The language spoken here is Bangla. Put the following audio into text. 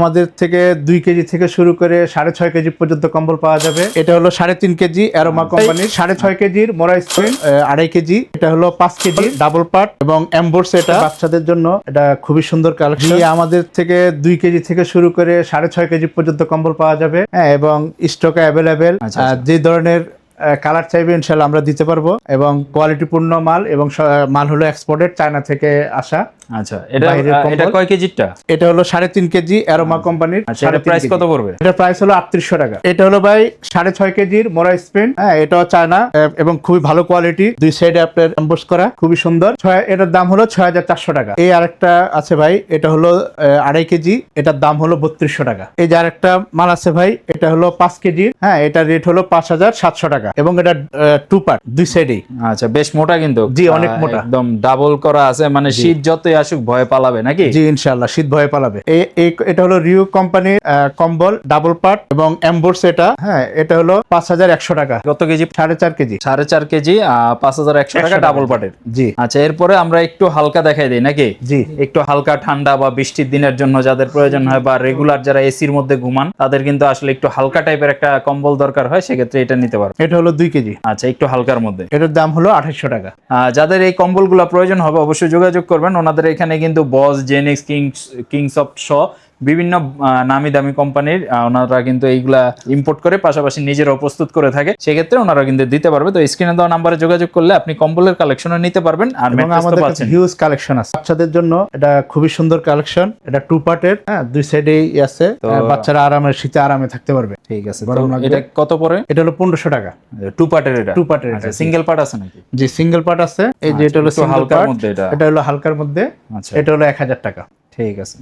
আমাদের থেকে দুই কেজি থেকে শুরু করে সাড়ে ছয় কেজি পর্যন্ত কম্বল পাওয়া যাবে। এটা হলো সাড়ে তিন কেজি অ্যারোমা কোম্পানির। সাড়ে ছয় কেজির মোরা স্ক্রিন আড়াই কেজি। এটা হলো পাঁচ কেজি ডাবল পার্ট এবং এম্বোর্স এটা বাচ্চাদের জন্য এটা খুবই সুন্দর কালেকশন। আমাদের থেকে দুই কেজি থেকে শুরু করে সাড়ে ছয় কেজি পর্যন্ত কম্বল পাওয়া যাবে। হ্যাঁ এবং স্টকে অ্যাভেলেবেল আচ্ছা, আচ্ছা। যে ধরনের কালার চাইবে ইনশাল্লাহ আমরা দিতে পারব। এবং কোয়ালিটিপূর্ণ মাল এবং মাল হলো এক্সপোর্টেড চায়না থেকে আসা। আচ্ছা এটা এটা কয় কেজিরটা? এটা হলো সাড়ে তিন কেজি অ্যারোমা কোম্পানির আচ্ছা সাড়ে প্রাইস কত পড়বে? এটা প্রাইস হলো আটত্রিশশো টাকা। এটা হলো ভাই সাড়ে ছয় কেজির মোরা স্পেন হ্যাঁ এটাও চায়না এবং খুবই ভালো কোয়ালিটি দুই সাইডে আপনার এম্বোস করা খুবই সুন্দর। ছয় এটার দাম হলো ছয় হাজার চারশো টাকা। এই আরেকটা আছে ভাই এটা হলো আড়াই কেজি। এটার দাম হলো বত্রিশশো টাকা। এই যে আরেকটা মাল আছে ভাই এটা হলো পাঁচ কেজি হ্যাঁ এটার রেট হলো পাঁচ হাজার সাতশো টাকা এবং এটা টু পার্ট দুই সাইডেই আচ্ছা বেশ মোটা কিন্তু। জি, অনেক মোটা। একদম ডাবল করা আছে মানে শীত যতই আসুক ভয় পালাবে নাকি? জি ইনশাল্লাহ শীত ভয়ে পালাবে। এটা হলো রিউ কোম্পানির কম্বল ডাবল পার্ট এবং এম্বোর্স এটা হ্যাঁ এটা হলো পাঁচ হাজার একশো টাকা। কত কেজি? সাড়ে চার কেজি। সাড়ে চার কেজি পাঁচ হাজার একশো টাকা ডাবল পাটের জি। আচ্ছা এরপরে আমরা একটু হালকা দেখাই দিই নাকি? জি। একটু হালকা ঠান্ডা বা বৃষ্টির দিনের জন্য যাদের প্রয়োজন হয় বা রেগুলার যারা এসির মধ্যে ঘুমান তাদের কিন্তু আসলে একটু হালকা টাইপের একটা কম্বল দরকার হয় সেক্ষেত্রে এটা নিতে পারো। এটা হলো দুই কেজি। আচ্ছা একটু হালকার মধ্যে। এটার দাম হলো আঠাশশো টাকা। আহ, যাদের এই কম্বলগুলো প্রয়োজন হবে অবশ্যই যোগাযোগ করবেন। ওনাদের এখানে কিন্তু বস জেনিক্স কিংস কিংস অফ শ বিভিন্ন নামি দামি কোম্পানির ওনারা কিন্তু এইগুলা ইম্পোর্ট করে পাশাপাশি নিজেরাও প্রস্তুত করে থাকে। সেক্ষেত্রে ওনারা কিন্তু দিতে পারবে। তো স্ক্রিনে দেওয়া নাম্বারে যোগাযোগ করলে আপনি কম্বলের কালেকশনও নিতে পারবেন আর আমাদের কাছে হিউজ কালেকশন আছে। বাচ্চাদের জন্য এটা খুবই সুন্দর কালেকশন এটা টু পার্টের হ্যাঁ দুই সাইডেই আছে। হ্যাঁ, বাচ্চারা আরামে শীতে আরামে থাকতে পারবে। ঠিক আছে। এটা কত পরে এটা হলো পনেরোশো টাকা। টু পার্টের এটা? টু পার্টের আচ্ছা সিঙ্গেল পার্ট আছে নাকি? যে সিঙ্গেল পার্ট আছে। এই যে এটা হলো হালকার মধ্যে এটা। এটা হলো হালকার মধ্যে। আচ্ছা। এটা হলো এক হাজার টাকা। ঠিক আছে।